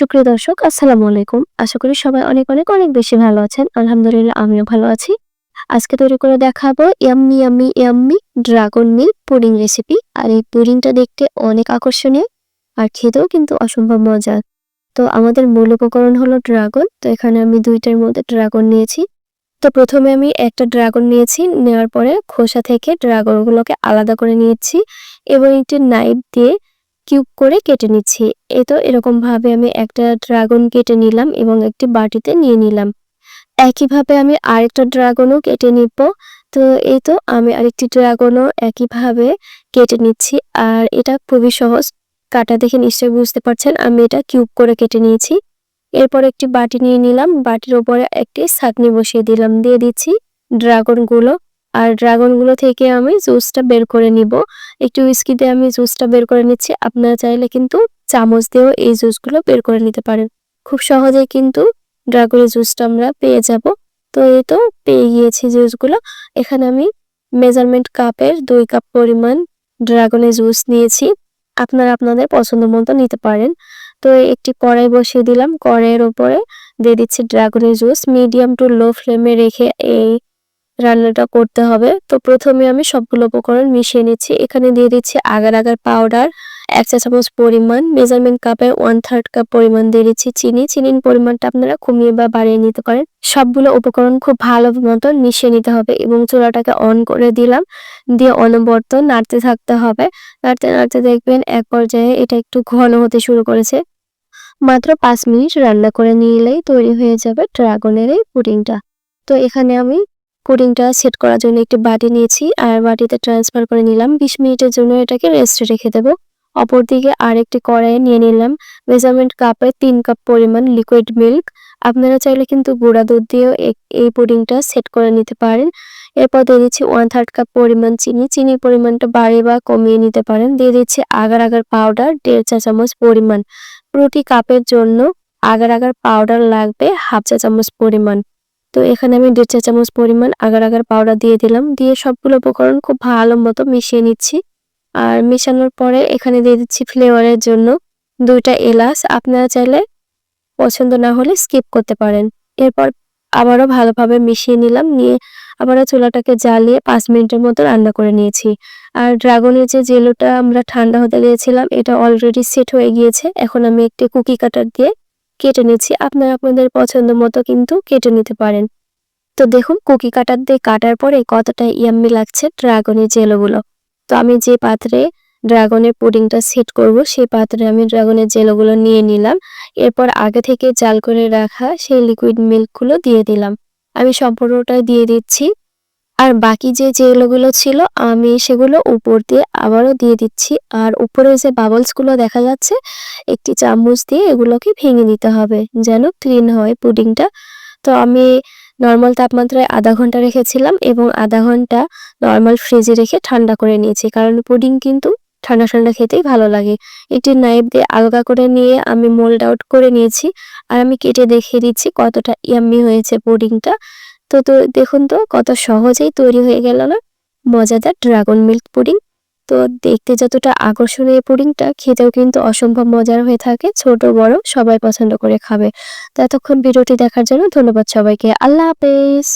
সুপ্রিয় দর্শক, আসসালামু আলাইকুম। আশা করি সবাই অনেক অনেক অনেক বেশি ভালো আছেন। আলহামদুলিল্লাহ, আমিও ভালো আছি। আজকে তৈরি করে দেখাবো yummy yummy yummy dragon milk pudding recipe. আর এই পুডিংটা দেখতে অনেক আকর্ষণীয় আর খেতেও কিন্তু অসম্ভব মজার। তো আমাদের মূল উপকরণ হলো ড্রাগন। তো এখানে আমি দুইটার মধ্যে ড্রাগন নিয়েছি। তো প্রথমে আমি একটা ড্রাগন নিয়েছি। নেওয়ার পরে খোসা থেকে ড্রাগনগুলোকে আলাদা করে নিয়েছি এবং একটি নাইফ দিয়ে কিউব করে কেটে নিচ্ছি। এই তো এরকম ভাবে আমি একটা ড্রাগন কেটে নিলাম এবং একটি বাটিতে নিয়ে নিলাম। একইভাবে আমি আরেকটা ড্রাগনও কেটে নিব। তো এই তো আমি আরেকটি ড্রাগনও একইভাবে কেটে নিচ্ছি। আর এটা খুবই সহজ। কাটা দেখে নিশ্চয়ই বুঝতে পারছেন, আমি এটা কিউব করে কেটে নিয়েছি। এরপর একটি বাটি নিয়ে নিলাম। বাটির ওপরে একটি ছাকনি বসিয়ে দিলাম। দিয়ে দিচ্ছি ড্রাগনগুলো। আর ড্রাগনগুলো থেকে আমি জুসটা বের করে নিব। একটু উইস্কি দিয়ে আমি জুসটা বের করে নিচ্ছি। আপনারা চাইলে কিন্তু চামচ দিয়েও এই জুসগুলো বের করে নিতে পারেন। খুব সহজেই কিন্তু ড্রাগনের জুসটা আমরা পেয়ে যাব। তো এই তো পেয়ে গিয়েছি জুসগুলো এখানে আমি মেজারমেন্ট কাপের দুই কাপ পরিমাণ ড্রাগনের জুস নিয়েছি। আপনারা আপনাদের পছন্দ মতো নিতে পারেন। তো একটি কড়াই বসিয়ে দিলাম। কড়াইয়ের ওপরে দিয়ে দিচ্ছি ড্রাগনের জুস মিডিয়াম টু লো ফ্লেমে রেখে এই রান্নাটা করতে হবে। তো প্রথমে আমি সবগুলো উপকরণ মিশিয়ে নিচ্ছি। এখানে দিয়ে দিচ্ছি আগার আগার পাউডার এক চা চামচ পরিমাণ মেজারমেন্ট কাপে ওয়ান থার্ড কাপ পরিমাণ দিয়ে দিচ্ছি চিনি। চিনির পরিমাণটা আপনারা কমিয়ে বা বাড়িয়ে নিতে পারেন। সবগুলো উপকরণ খুব ভালো মতন মিশিয়ে নিতে হবে এবং চুলাটাকে অন করে দিলাম। দিয়ে অনবরত নাড়তে থাকতে হবে। নাড়তে নাড়তে দেখবেন এক পর্যায়ে এটা একটু ঘন হতে শুরু করেছে। মাত্র পাঁচ মিনিট রান্না করে নিলেই তৈরি হয়ে যাবে ড্রাগনের এই পুডিংটা। তো এখানে আমি পুডিংটা সেট করার জন্য একটি বাটি নিয়েছি আর বাটিতে ট্রান্সফার করে নিলাম। বিশ মিনিটের জন্য এটাকে রেস্টে রেখে দেবো। অপরদিকে আরেকটি কড়াইয়ে নিয়ে নিলাম মেজারমেন্ট কাপে তিন কাপ পরিমাণ লিকুইড মিল্ক আপনারা চাইলে কিন্তু গুঁড়া দুধ দিয়েও এই পুডিংটা সেট করে নিতে পারেন। এরপর দিয়ে দিচ্ছি ওয়ান থার্ড কাপ পরিমাণ চিনি। চিনির পরিমাণটা বাড়িয়ে বা কমিয়ে নিতে পারেন। দিয়ে দিচ্ছি আগার আগার পাউডার দেড় চা চামচ পরিমাণ। প্রতি কাপের জন্য আগার আগার পাউডার লাগবে হাফ চা চামচ পরিমাণ। তো এখানে আমি দেড় চা চামচ পরিমাণ আগার আগার পাউডার দিয়ে দিলাম। দিয়ে সবগুলো উপকরণ খুব ভালো মতো মিশিয়ে নিচ্ছি। আর মেশানোর পরে এখানে দিয়ে দিচ্ছি ফ্লেভারের জন্য দুইটা এলাচ। আপনারা চাইলে পছন্দ না হলে স্কিপ করতে পারেন। এরপর আবারও ভালোভাবে মিশিয়ে নিলাম। নিয়ে আবারও চুলাটাকে জ্বালিয়ে পাঁচ মিনিটের মতো রান্না করে নিয়েছি। আর ড্রাগনের যে জেলোটা আমরা ঠান্ডা হতে দিয়েছিলাম, এটা অলরেডি সেট হয়ে গিয়েছে। এখন আমি একটি কুকি কাটার দিয়ে কেটে নিচ্ছি। আপনারা আপনাদের পছন্দ মতো কিন্তু কেটে নিতে পারেন। তো দেখুন, কুকি কাটার দিয়ে কাটার পরে কতটা ইয়াম্মি লাগছে ড্রাগনের জেলোগুলো। তো আমি যে পাত্রে ড্রাগনের পুডিংটা সেট করব, সেই পাত্রে আমি ড্রাগনের জেলোগুলো নিয়ে নিলাম। এরপর আগে থেকে জাল করে রাখা সেই লিকুইড মিল্কগুলো দিয়ে দিলাম। আমি সম্পূর্ণটা দিয়ে দিচ্ছি। আর বাকি যে জেলোগুলো ছিল, আমি সেগুলো উপর দিয়ে আবারও দিয়ে দিচ্ছি। আর উপরে যে বাবলসগুলো দেখা যাচ্ছে, একটি চামচ দিয়ে এগুলোকে ভেঙে নিতে হবে যেন ক্লিন হয় পুডিংটা তো আমি নর্মাল তাপমাত্রায় আধা ঘণ্টা রেখেছিলাম এবং আধা ঘণ্টা নর্মাল ফ্রিজে রেখে ঠান্ডা করে নিয়েছি, কারণ পুডিং কিন্তু ঠান্ডা ঠান্ডা খেতেই ভালো লাগে। একটি নাইফ দিয়ে আলগা করে নিয়ে আমি মোল্ড আউট করে নিয়েছি, আর আমি কেটে দেখিয়ে দিচ্ছি কতটা ইয়াম্মি হয়েছে পুডিংটা তো তো দেখুন তো, কত সহজেই তৈরি হয়ে গেল না? মজাদার ড্রাগন মিল্ক পুডিং। তো দেখতে যতটা আকর্ষণীয় পুডিংটা, খেতেও কিন্তু অসম্ভব মজার হয়ে থাকে। ছোট, বড়, সবাই পছন্দ করে খাবে। তো এতক্ষণ ভিডিওটি দেখার জন্য ধন্যবাদ সবাইকে। আল্লাহ হাফেজ।